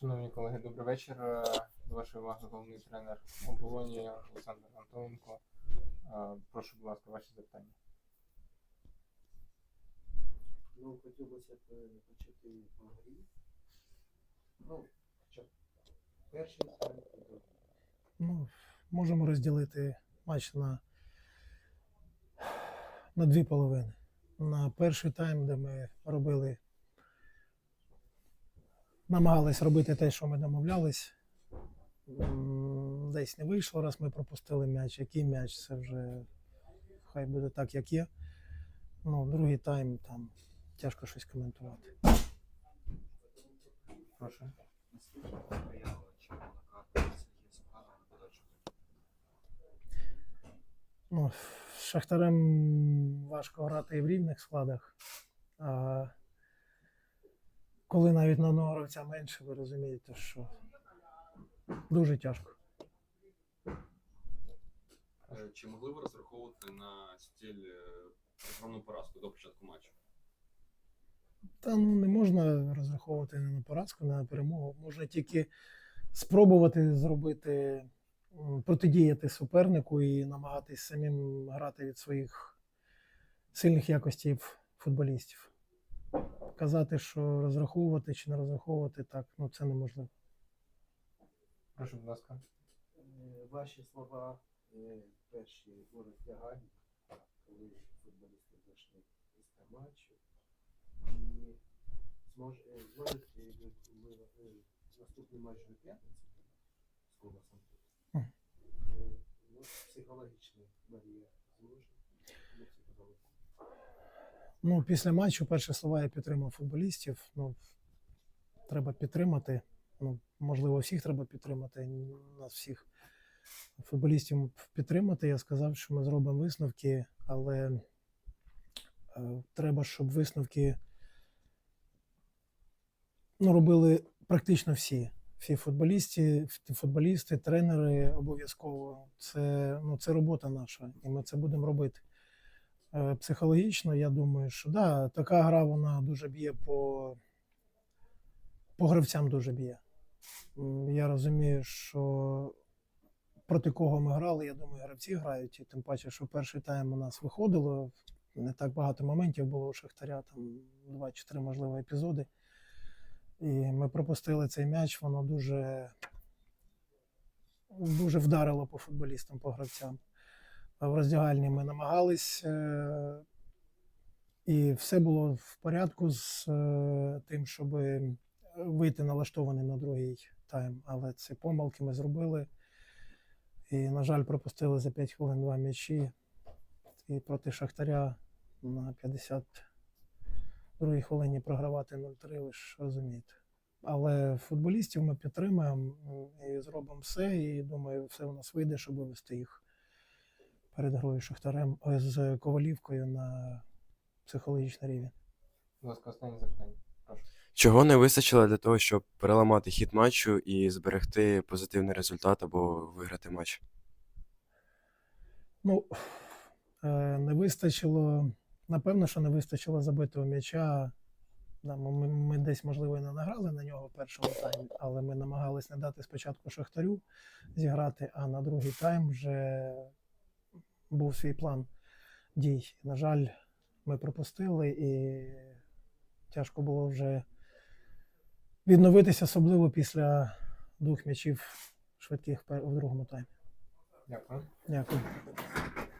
Шановні колеги, добрий вечір. Е, До вашої уваги головний тренер оболоні Олександр Антоненко. Е, Прошу, будь ласка, ваші запитання. Ну, хотілося б е, почати по грі. Ну, хоча б перший другий. Ну, можемо розділити матч на, на дві половини. На перший тайм, де ми робили, намагались робити те, що ми домовлялись. Десь не вийшло, раз ми пропустили м'яч. Який м'яч, це вже хай буде так, як є. Ну, другий тайм там тяжко щось коментувати. Прошу. Ну, з Шахтарем важко грати і в рівних складах. А коли навіть на одного гравця менше, ви розумієте, що дуже тяжко. Е, Чи могли ви розраховувати на стіль е, програмну поразку до початку матчу? Та ну не можна розраховувати не на поразку, не на перемогу. Можна тільки спробувати зробити, протидіяти супернику і намагатись самим грати від своїх сильних якостей футболістів. Казати, що розраховувати чи не розраховувати, так, ну це неможливо. Прошу, будь ласка. Е, Ваші слова е, перші у роздяганні, коли футболісти зайшли після матчу. І е, е, наступний матч до п'ятниці з Колосом? Ну, психологічний Марія зможе. Ну, після матчу перші слова я підтримав футболістів. Ну, треба підтримати. Ну, можливо, всіх треба підтримати, нас всіх футболістів підтримати. Я сказав, що ми зробимо висновки, але е, треба, щоб висновки ну, робили практично всі. Всі футболісти, футболісти, тренери обов'язково. Це, ну, це робота наша, і ми це будемо робити. Е, Психологічно, я думаю, що да, така гра вона дуже б'є по, по гравцям дуже б'є. Я розумію, що проти кого ми грали, я думаю, гравці грають. І тим паче, що перший тайм у нас виходило. Не так багато моментів було у Шахтаря, там 2-4, можливо, епізоди. І ми пропустили цей м'яч, воно дуже, дуже вдарило по футболістам, по гравцям. В роздягальні ми намагались, е, і все було в порядку з е, тим, щоб вийти налаштованим на другий тайм. Але ці помилки ми зробили. І, на жаль, пропустили за 5 хвилин два м'ячі. І проти Шахтаря на 52-й хвилині програвати 0-3, ви ж розумієте. Але футболістів ми підтримуємо і зробимо все. І думаю, все у нас вийде, щоб вивести їх перед грою з Шахтарем з Ковалівкою на психологічний рівень. Будь ласка, останнє запитання. Прошу. Чого не вистачило для того, щоб переламати хід матчу і зберегти позитивний результат або виграти матч? Ну, е, не вистачило, напевно, що не вистачило забитого м'яча. Ми, ми- ми десь, можливо, і не награли на нього в першому таймі, але ми намагались не дати спочатку Шахтарю зіграти, а на другий тайм вже був свій план дій. На жаль, ми пропустили і тяжко було вже відновитися, особливо після двох м'ячів швидких у другому таймі. Дякую. Дякую.